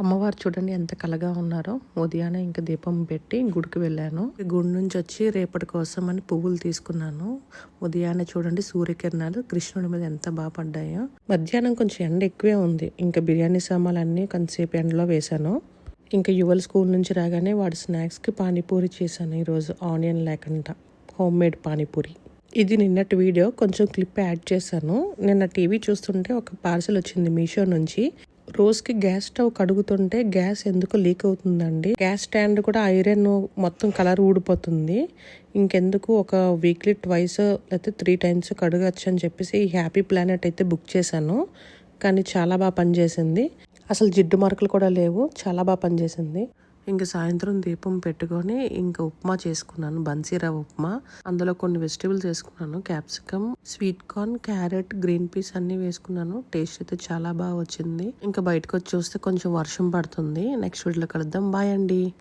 అమ్మవారు చూడండి ఎంత కలగా ఉన్నారో. ఉదయాన్నే ఇంకా దీపం పెట్టి గుడికి వెళ్ళాను. గుడి నుంచి వచ్చి రేపటి కోసం అని పువ్వులు తీసుకున్నాను. ఉదయాన్నే చూడండి సూర్యకిరణాలు కృష్ణుడి మీద ఎంత బాగా పడ్డాయో. మధ్యాహ్నం కొంచెం ఎండ ఎక్కువే ఉంది. ఇంకా బిర్యానీ సామాన్లు అన్నీ కొంతసేపు ఎండలో వేశాను. ఇంకా యువల్ స్కూల్ నుంచి రాగానే వాడి స్నాక్స్కి పానీపూరి చేశాను ఈరోజు. ఆనియన్ లేకుండా. Home made panipuri. ఇది నిన్నటి వీడియో. కొంచెం క్లిప్ యాడ్ చేశాను. నిన్న టీవీ చూస్తుంటే ఒక పార్సల్ వచ్చింది మీషో నుంచి. రోజుకి గ్యాస్ స్టవ్ కడుగుతుంటే గ్యాస్ ఎందుకు లీక్ అవుతుందండి. గ్యాస్ స్టాండ్ కూడా ఐరన్ మొత్తం కలర్ ఊడిపోతుంది. ఇంకెందుకు ఒక వీక్లీ ట్వైస్ లేకపోతే త్రీ టైమ్స్ కడగచ్చు అని చెప్పేసి ఈ హ్యాపీ ప్లానెట్ అయితే బుక్ చేశాను. కానీ చాలా బాగా పనిచేసింది. అసలు జిడ్డు మార్కులు కూడా లేవు. చాలా బాగా పనిచేసింది. ఇంకా సాయంత్రం దీపం పెట్టుకొని ఇంకా ఉప్మా చేసుకున్నాను బన్సీరా ఉప్మా. అందులో కొన్ని వెజిటేబుల్స్ వేసుకున్నాను capsicum sweet corn carrot green peas అన్ని వేసుకున్నాను. టేస్ట్ అయితే చాలా బాగా వచ్చింది. ఇంకా బయటకు వచ్చి చూస్తే కొంచెం వర్షం పడుతుంది. నెక్స్ట్ వీడియోలో కలుద్దాం. బాయ్ అండి.